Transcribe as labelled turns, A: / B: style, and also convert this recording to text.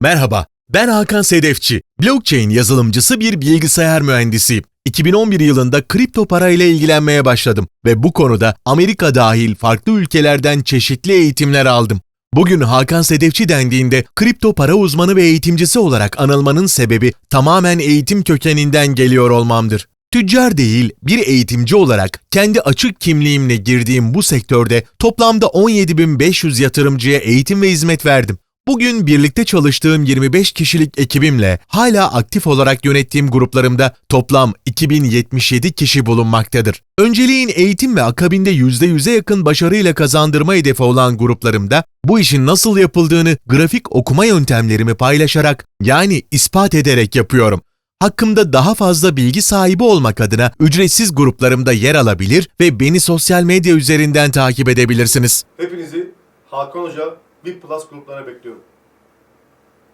A: Merhaba, ben Hakan Sedefçi. Blockchain yazılımcısı bir bilgisayar mühendisiyim. 2011 yılında kripto para ile ilgilenmeye başladım ve bu konuda Amerika dahil farklı ülkelerden çeşitli eğitimler aldım. Bugün Hakan Sedefçi dendiğinde kripto para uzmanı ve eğitimcisi olarak anılmanın sebebi tamamen eğitim kökeninden geliyor olmamdır. Tüccar değil, bir eğitimci olarak kendi açık kimliğimle girdiğim bu sektörde toplamda 17.500 yatırımcıya eğitim ve hizmet verdim. Bugün birlikte çalıştığım 25 kişilik ekibimle hala aktif olarak yönettiğim gruplarımda toplam 2077 kişi bulunmaktadır. Önceliğin eğitim ve akabinde %100'e yakın başarıyla kazandırma hedefi olan gruplarımda bu işin nasıl yapıldığını grafik okuma yöntemlerimi paylaşarak yani ispat ederek yapıyorum. Hakkımda daha fazla bilgi sahibi olmak adına ücretsiz gruplarımda yer alabilir ve beni sosyal medya üzerinden takip edebilirsiniz.
B: Hepinizi Hakan Hoca VIP Plus gruplarına bekliyorum.